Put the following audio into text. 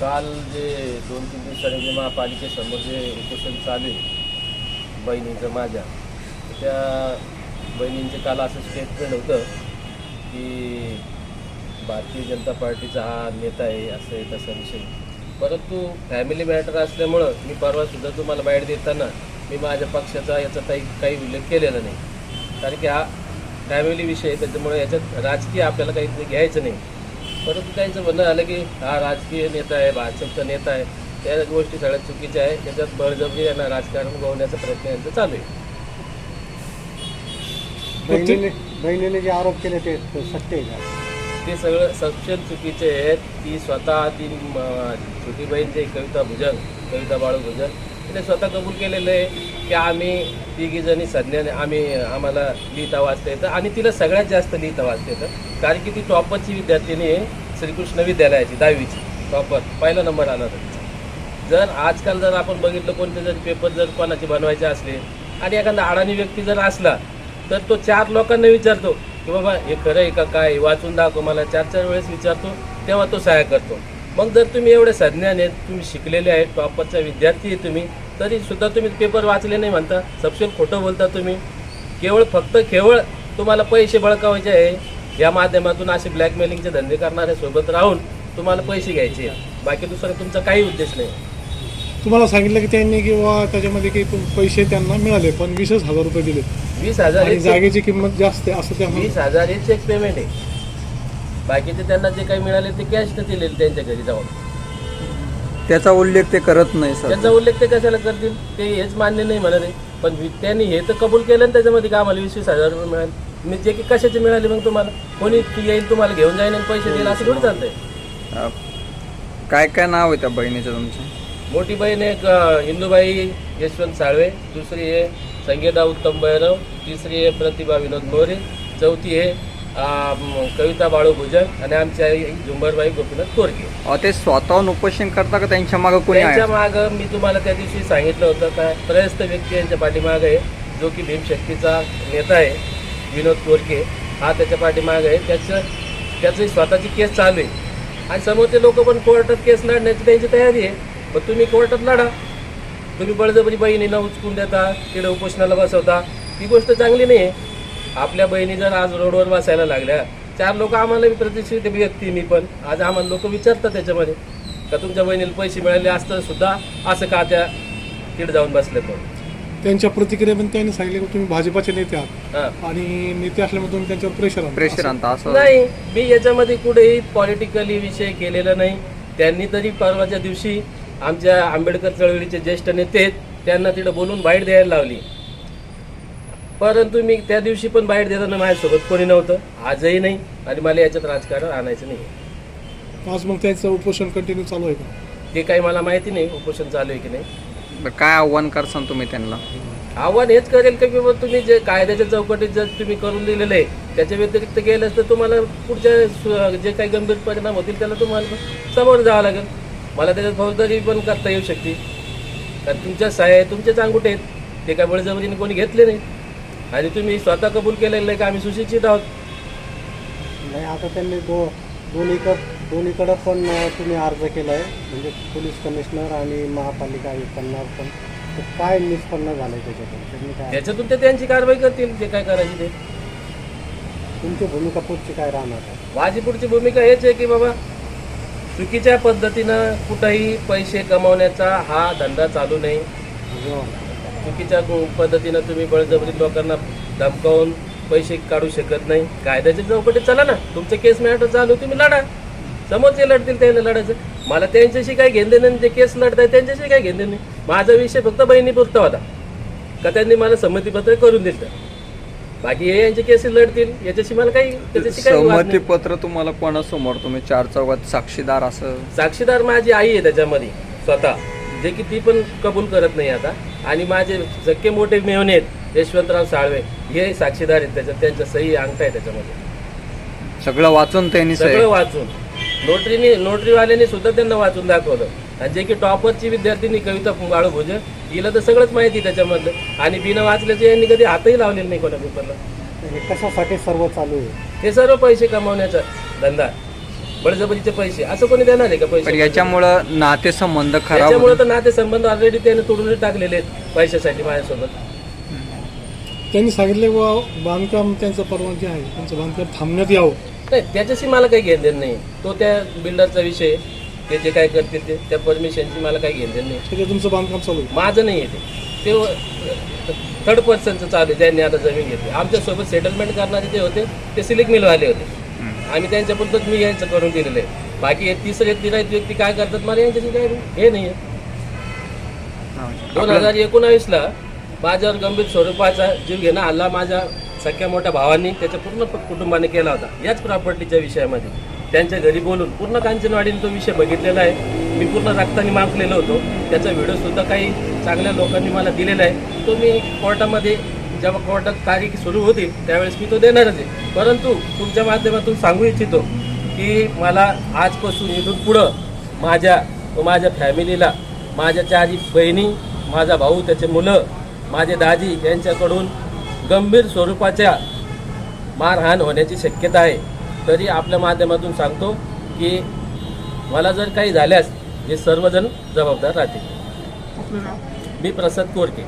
काल जे दोन तीन दिवसांनी जे महापालिकेसमोर जे उपोषण चालू आहे बहिणीचं माझ्या त्या बहिणींचे काल असं स्टेटमेंट होतं की भारतीय जनता पार्टीचा हा नेता आहे असं आहे तसा विषय. परंतु फॅमिली मॅटर असल्यामुळं मी परवासुद्धा तुम्हाला बाहेर देताना मी माझ्या पक्षाचा याचा काही काही उल्लेख केलेला नाही. कारण की हा फॅमिली विषय त्याच्यामुळे याच्यात राजकीय आपल्याला काही घ्यायचं नाही. परंतु त्यांचं म्हणणं आलं की हा राजकीय नेता आहे भाजपचा नेता आहे त्या गोष्टी सगळ्यात चुकीच्या आहे. त्याच्यात बळजबरी यांना राजकारण उगवण्याचा प्रयत्न यांचा चालू आहे. बहिणीने बहिणीने जे आरोप केले ते सत्य आहे का? ते सगळं सक्षम चुकीचे आहेत. ती स्वतः ती म, छोटी बहीण जे कविता भुजन कविता बाळू भुजन तिने स्वतः कबूल केलेलं आहे की आम्ही तिघीजणी संज्ञाने सज्ञाने आम्ही आम्हाला लिहिता वाचता येतं आणि तिला सगळ्यात जास्त लिहिता वाचता येतं. कारण की ती टॉपरची विद्यार्थिनी आहे श्रीकृष्ण विद्यालयाची दहावीची. टॉपर पहिला नंबर आला होता जर आजकाल जर आपण बघितलं कोणते जर पेपर जर कोणाचे बनवायचे असले आणि एखादा अडाणी व्यक्ती जर असला तर तो चार लोकांना विचारतो की बाबा हे खरं आहे का काय वाचून दाखव मला चार चार वेळेस विचारतो तेव्हा तो सहाय्य करतो. मग जर तुम्ही एवढे सज्ञान आहेत तुम्ही शिकलेले आहेत टॉपरचा विद्यार्थी आहे तुम्ही तरी सुद्धा तुम्ही पेपर वाचले नाही म्हणता. सपशेल खोटं बोलता तुम्ही. केवळ फक्त केवळ तुम्हाला पैसे बळकावायचे आहे. या माध्यमातून असे ब्लॅकमेलिंगचे धंदे करणाऱ्या सोबत राहून तुम्हाला पैसे घ्यायचे. बाकी दुसरा तुमचा काही उद्देश नाही. तुम्हाला सांगितलं की त्यांनी किंवा त्याच्यामध्ये काही पैसे त्यांना मिळाले पण वीसच हजार रुपये दिले वीस हजार जागेची किंमत जास्त आहे असं त्या वीस हजार हे चेक पेमेंट आहे. बाकीचे त्यांना जे काही मिळाले ते कॅश दिलेले त्यांच्या घरी जाऊन. त्याचा उल्लेख ते करत नाही सर. त्यांचा उल्लेख ते कशाला करतील? ते हेच मान्य नाही म्हणत आहे. पण वि- त्यांनी हे तर कबूल केलं ना त्याच्यामध्ये का आम्हाला वीस वीस हजार रुपये मिळाले? मी जे की कशाचे मिळाले मग तुम्हाला? कोणी येईल तुम्हाला घेऊन जाईन आणि पैसे देईल असं थोडी चालतंय? अ, काय काय नाव आहे त्या बहिणीचं तुमचं? मोठी बहीण एक अं, हिंदूबाई यशवंत साळवे दुसरी आहे संगीता उत्तम भैरव तिसरी आहे प्रतिभा विनोद मोरे चौथी आहे कविता बाळू भुजन आणि आमची आई झुंबरबाई गोपीनाथ कोरके अ, ते स्वतःहून उपोषण करता का त्यांच्या मागं कोणी त्यांच्या आहे माग मी तुम्हाला त्या दिवशी सांगितलं होतं का त्रयस्थ व्यक्ती यांच्या पाठीमाग आहे जो की भीमशक्तीचा नेता आहे विनोद कोरके हा त्याच्या पाठीमाग आहे त्याचं त्याची स्वतःची केस चालू आहे आणि समोरचे लोक पण कोर्टात केस लढण्याची त्यांची तयारी आहे पण तुम्ही कोर्टात लढा तुम्ही बळजबरी बहिणीला उचकून देता तिला उपोषणाला बसवता ही गोष्ट चांगली नाही आहे आपल्या बहिणी जर आज रोडवर बसायला लागल्या चार लोक आम्हाला प्रतिष्ठित व्यक्ती मी पण. आज आम्हाला लोक विचारतात त्याच्यामध्ये. का तुमच्या बहिणीला पैसे मिळाले असतं सुद्धा असं का त्या तिकडे जाऊन बसले पण? त्यांच्या प्रतिक्रियेमध्ये त्यांनी सांगितलं की तुम्ही भाजपाचे नेते आहात. हां. आणि नेते असल्यामुळे तुम्ही त्यांच्यावर प्रेशर प्रेशर आणता असं. नाही मी याच्यामध्ये कुठेही पॉलिटिकली विषय केलेला नाही. त्यांनी तरी परवाच्या दिवशी आमच्या आंबेडकर चळवळीचे ज्येष्ठ नेते आहेत त्यांना तिथं बोलून बाईट द्यायला लावली. परंतु मी त्या दिवशी पण बाईट देताना माझ्यासोबत कोणी नव्हतं. आजही नाही आणि मला याच्यात राजकारण आणायचं नाही. आज मग त्यांचं उपोषण कंटिन्यू चालू आहे का? ते काही मला माहिती नाही उपोषण चालू आहे की नाही. बरं, काय आव्हान करसान तुम्ही त्यांना? आव्हान हेच करेल का बाबा तुम्ही जे कायद्याच्या चौकटीत जर तुम्ही करून दिलेलं आहे त्याच्या व्यतिरिक्त गेलं तर तुम्हाला पुढच्या सु- जे काही गंभीर परिणाम होतील त्याला तुम्हाला समोर जावं लागेल. मला त्याच्यात फौजदारी पण करता येऊ शकते. कारण तुमच्या सहाय्य तुमचेच अंगुठे आहेत. ते काय बळजबरीने कोणी घेतले नाही आणि तुम्ही स्वतः कबूल केलेलं आहे का? आम्ही सुशिक्षित आहोत. नाही आता त्यांनी दो दोन्हीकड दोन्हीकडं पण तुम्ही अर्ज केला आहे म्हणजे पोलीस कमिशनर आणि महापालिका आयुक्तांना पण. तर काय निष्पन्न झालं आहे त्याच्यातून? त्यांनी काय त्याच्यातून ते त्यांची कारवाई करतील जे काय करायची ते. तुमची भूमिका पुढची काय राहणार आहे? माझी पुढची भूमिका हेच आहे की बाबा चुकीच्या पद्धतीनं कुठंही पैसे कमवण्याचा हा धंदा चालू नाही. जो चुकीच्या पद्धतीनं तुम्ही बळजबरी लोकांना धमकावून पैसे काढू शकत नाही. कायद्याच्या चौकटीत चला ना. तुमचे केस मॅटर चालू तुम्ही लढा. समोरचे लढतील त्याला लढायचं. मला त्यांच्याशी काही घेणं नाही. जे केस लढताय त्यांच्याशी काही घेणं नाही. माझा विषय फक्त बहिणीपुरता होता. का त्यांनी मला संमतीपत्र करून दिलं? बाकी हे यांचे केसेस लढतील. याच्याशी मला काही त्याच्याशी काही. संमतीपत्र तुम्हाला कोणासमोर? तुम्ही चार चौघात साक्षीदार असं साक्षीदार माझी आई आहे त्याच्यामध्ये स्वतः. जे की ती पण कबूल करत नाही आता. आणि माझे सख्खे मोठे मेहने आहेत यशवंतराव साळवे हे साक्षीदार आहेत त्याच्यात त्यांच्या सही अंगठा आहे त्याच्यामध्ये. सगळं वाचून त्यांनी सगळं सही- वाचून. नोटरीने नोटरीवाल्याने सुद्धा त्यांना वाचून दाखवलं. आणि जे की टॉपरची विद्यार्थिनी कविता बाळू भोजे हिला तर सगळंच माहिती आहे त्याच्यामधलं. आणि बिना वाचल्याचं यांनी कधी हातही लावलेलं नाही कोणा पेपरला. हे कशासाठी सर्व चालू आहे? हे सर्व पैसे कमावण्याचा धंदा. बळजबरीचे पैसे असं कोणी देणार आहे का पण पैसे याच्यामुळं नातेसंबंध खराब त्याच्यामुळे. तर नातेसंबंध ऑलरेडी त्याने तोडून टाकलेले आहेत पैशासाठी माझ्यासोबत. त्यांनी सांगितले व बांधकाम त्यांचं परवानगी आहे. त्यांचं बांधकाम थांबण्यात यावं. नाही त्याच्याशी मला काही घेणं देणं नाही. तो त्या बिल्डरचा विषय आहे. ते जे काय करतील ते त्या परमिशनची मला काही घेणं देणं नाही. तुमचं बांधकाम चालू आहे. माझं नाही आहे ते. ते थर्ड पर्सनचं चालू आहे ज्यांनी आता जमीन घेतली. आमच्यासोबत सेटलमेंट करणारे जे होते ते सिलिक मिलवाले होते. आम्ही त्यांच्याबद्दल मी यांचं करून दिलेलं आहे बाकी हे तिसरे व्यक्ती काय करतात मला यांच्याशी काय हे नाही आहे दोन हजार एकोणावीसला माझ्यावर गंभीर स्वरूपाचा जीव घेणं हल्ला माझ्या सख्या मोठ्या भावांनी त्याच्या पूर्ण कुटुंबाने केला होता. याच प्रॉपर्टीच्या विषयामध्ये. त्यांच्या घरी बोलून पूर्ण कांचनवाडीने तो विषय बघितलेला आहे. मी पूर्ण रक्ताने मागलेलो होतो. त्याचा व्हिडिओसुद्धा काही चांगल्या लोकांनी मला दिलेला आहे. तो मी कोर्टामध्ये जेव्हा कोर्टात तारीख सुरू होतील त्यावेळेस मी तो देणारच आहे. परंतु तुमच्या माध्यमातून सांगू इच्छितो की मला आजपासून इथून पुढं माझ्या व माझ्या फॅमिलीला माझ्या चारी बहिणी माझा भाऊ त्याचे मुलं माझे दाजी यांच्याकडून गंभीर स्वरूपाच्या मारहाण होण्याची शक्यता आहे. तरी आपल्या माध्यमातून सांगतो की मला जर काही झाल्यास हे सर्वजण जबाबदार राहतील. मी प्रसाद कोरके.